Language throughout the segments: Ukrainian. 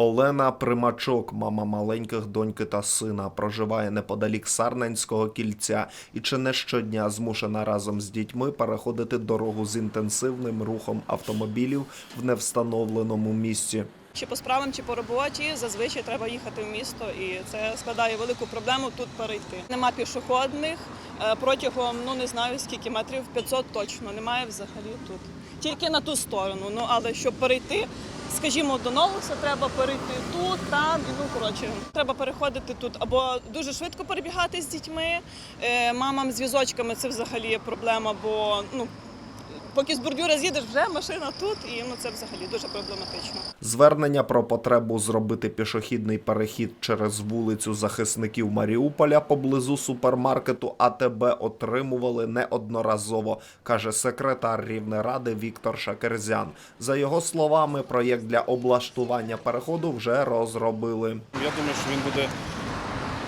Олена Примачок, мама маленьких доньки та сина, проживає неподалік Сарненського кільця і чи не щодня змушена разом з дітьми переходити дорогу з інтенсивним рухом автомобілів в невстановленому місці. Чи по справам, чи по роботі зазвичай треба їхати в місто, і це складає велику проблему тут перейти. Нема пішохідних е, протягом ну не знаю скільки метрів 500 точно немає взагалі тут. Тільки на ту сторону. Ну але щоб перейти, скажімо, до Новуса, треба перейти тут, там і ну коротше, треба переходити тут або дуже швидко перебігати з дітьми. Е, Мамам з візочками це взагалі проблема, бо ну. Поки з бордюра з'їдеш, вже машина тут, і ну це взагалі дуже проблематично. Звернення про потребу зробити пішохідний перехід через вулицю захисників Маріуполя поблизу супермаркету АТБ отримували неодноразово, каже секретар Рівнеради Віктор Шакерзян. За його словами, проєкт для облаштування переходу вже розробили. Я думаю, що він буде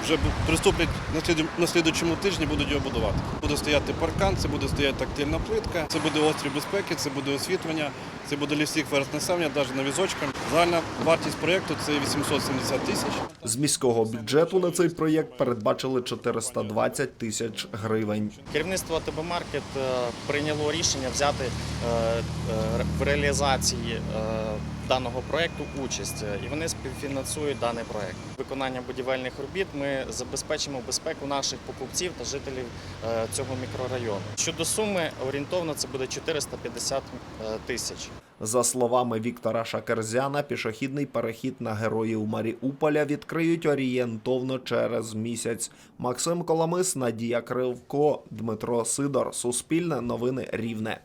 вже приступлять на на слідучому тижні, будуть його будувати. Буде стояти паркан, це буде стояти тактильна плитка, це буде острів безпеки, це буде освітлення, це буде для всіх верст населення, навіть на візочках. Загальна вартість проєкту це 870 тисяч. З міського бюджету на цей проєкт передбачили 420 тисяч гривень. Керівництво АТБ Маркет е, прийняло рішення взяти е, е, в реалізації даного проекту участь, е, і вони співфінансують даний проект. Виконання будівельних робіт ми забезпечимо безпеку наших покупців та жителів е, цього мікрорайону. Щодо суми, орієнтовно це буде 450 е, тисяч. За словами Віктора Шакерзяна, пішохідний перехід на героїв Маріуполя відкриють орієнтовно через місяць. Максим Коломис, Надія Кривко, Дмитро Сидор. Суспільне новини Рівне.